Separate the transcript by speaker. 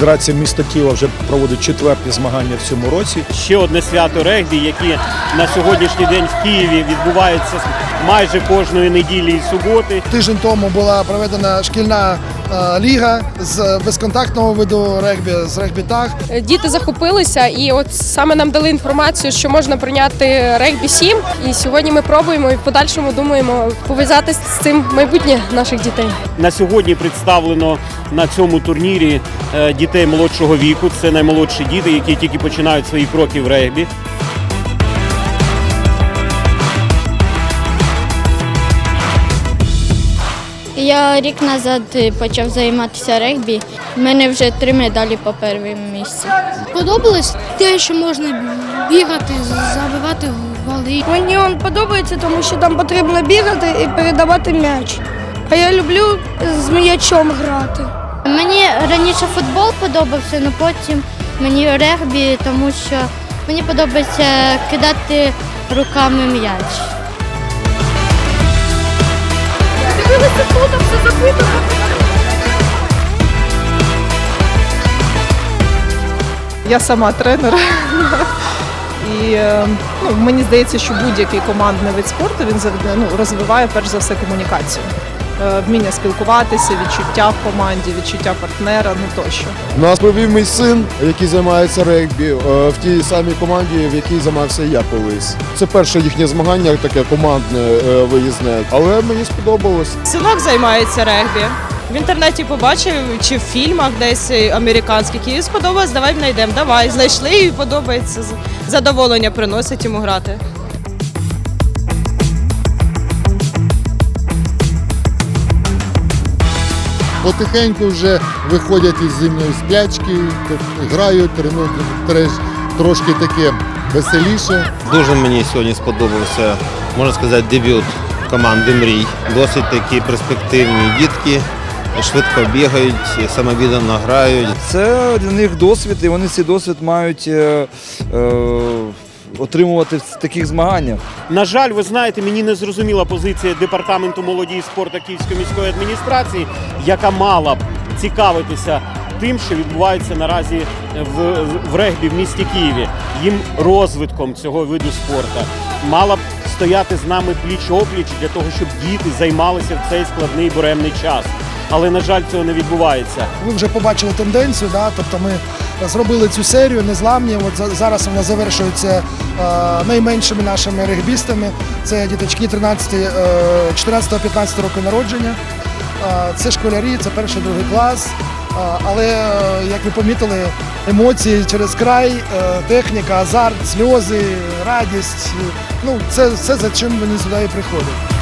Speaker 1: Федерація міста Києва вже проводить четверті змагання в цьому році.
Speaker 2: Ще одне свято регбі, яке на сьогоднішній день в Києві відбувається майже кожної неділі і суботи.
Speaker 3: Тиждень тому була проведена шкільна ліга з безконтактного виду регбі, з регбі-таг.
Speaker 4: Діти захопилися, і от саме нам дали інформацію, що можна прийняти регбі 7. І сьогодні ми пробуємо і в подальшому думаємо пов'язати з цим майбутнє наших дітей.
Speaker 2: На сьогодні представлено на цьому турнірі е, дітей молодшого віку. Це наймолодші діти, які тільки починають свої кроки в регбі.
Speaker 5: Я рік назад почав займатися регбі. У мене вже три медалі по першому місці.
Speaker 6: Подобалось те, що можна бігати, забивати голи.
Speaker 7: Мені він подобається, тому що там потрібно бігати і передавати м'яч. А я люблю з м'ячом грати.
Speaker 5: Мені раніше футбол подобався, але потім мені регбі, тому що мені подобається кидати руками м'яч.
Speaker 8: Я сама тренер. І е, ну, мені здається, що будь-який командний вид спорту він ну, розвиває перш за все комунікацію. Е, Вміння спілкуватися, відчуття в команді, відчуття партнера, ну тощо.
Speaker 9: Нас провів мій син, який займається регбі, е, в тій самій команді, в якій займався я колись. Це перше їхнє змагання, таке командне е, виїзне, але мені сподобалось.
Speaker 8: Синок займається регбі. В інтернеті побачив чи в фільмах десь американських і сподобалось, давай знайдемо. Давай, знайшли і подобається. Задоволення приносить йому грати.
Speaker 9: Потихеньку вже виходять із зимньої сплячки, грають, тренують трошки таке веселіше.
Speaker 10: Дуже мені сьогодні сподобався, можна сказати, дебют команди Мрій. Досить такі перспективні дітки, швидко бігають, самовіддано грають.
Speaker 11: Це для них досвід, і вони цей досвід мають е, е, отримувати в таких змаганнях.
Speaker 2: На жаль, ви знаєте, мені не зрозуміла позиція департаменту молоді і спорту Київської міської адміністрації, яка мала б цікавитися тим, що відбувається наразі в, в регбі в місті Києві, їм розвитком цього виду спорту. Мала б стояти з нами пліч опліч для того, щоб діти займалися в цей складний буремний час. Але на жаль, цього не відбувається.
Speaker 3: Ви вже побачили тенденцію, да? тобто ми зробили цю серію незламні. От зараз вона завершується е, найменшими нашими регбістами. Це діточки 13, е, 14-15 року народження. Е, Це школярі, це перший другий клас. Але, як ви помітили, емоції через край, техніка, азарт, сльози, радість. Ну, це все, за чим вони сюди і приходять.